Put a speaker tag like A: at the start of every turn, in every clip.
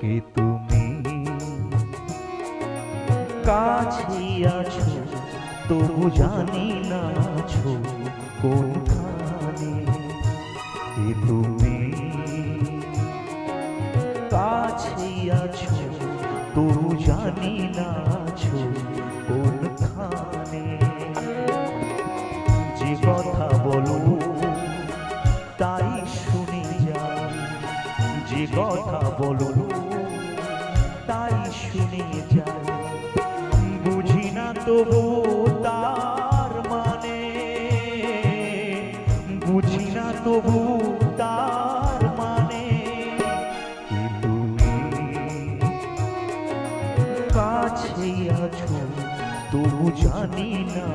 A: কে তুমি? কাছে আছো, তবু জানি না আছো কোনখানে। কে তুমি? কাছে আছো, তবু জানি না আছো কোনখানে। যে কথা বলো তাই শুনে যে কথা বলো শুনে যাই বুঝি না তবু তার মানে। বুঝি না তবু তার মানে। কাছে আছো, তবু জানি না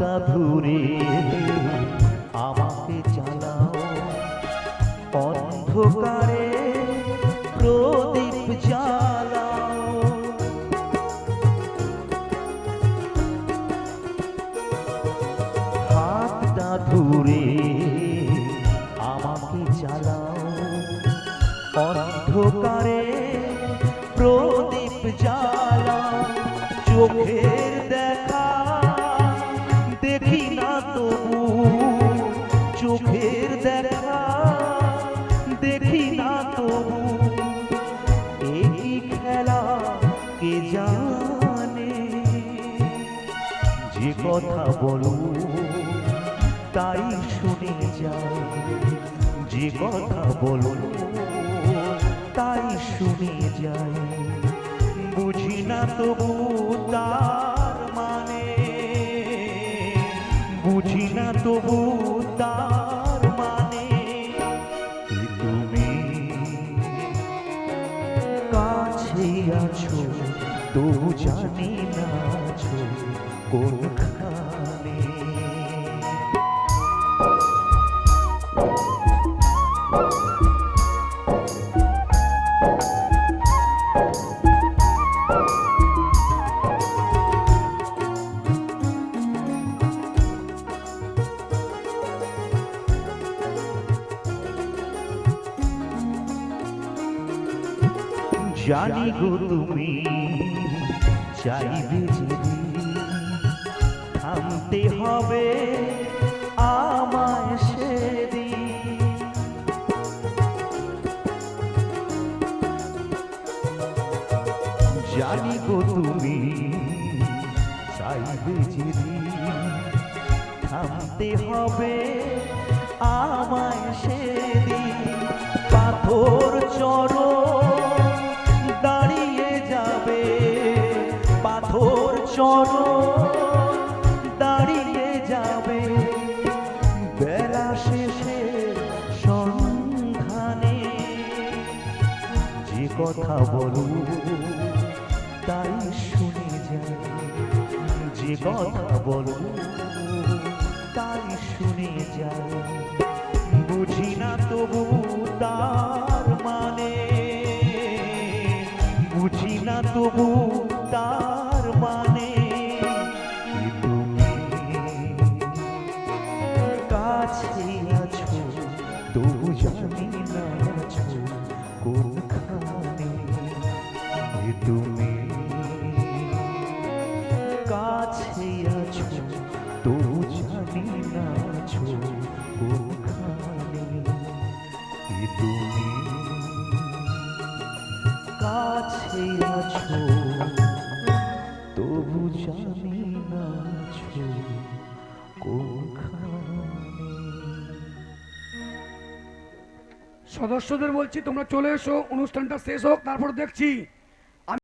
A: হাতটা ধরে আমাকে চালাও। অন্ধকারে প্রদীপ জ্বালাও। হাতটা ধরে আমাকে চালাও। অন্ধকারে প্রদীপ জ্বালাও। চোখের কথা বলো। তাই শুনে যাও যে কথা বলো। তাই শুনে যাই। বুঝি না তবু তার মানে। বুঝি না তবু তার মানে। তুমি কাছে আছো তবু জানি না আছো কোনখানে জানি গো তুমি, চাইবে যদি থামতে হবে আমায় সেদিন। জানি গো তুমি, চাইবে যদি থামতে হবে আমায় সেদিন। পাথর চড়ো কথা বলো তাই শুনে যাই যে কথা বলো তাই শুনে যাই বুঝি না তবু তার মানে বুঝি না তবু জানি না কোনখানে তুমি কাছে আছো তবু জানি না কোনখানে তুমি কাছে আছো তবু জানি
B: সদস্যদের বলছি তোমরা চলে এসো অনুষ্ঠানটা শেষ হোক তারপর দেখছি।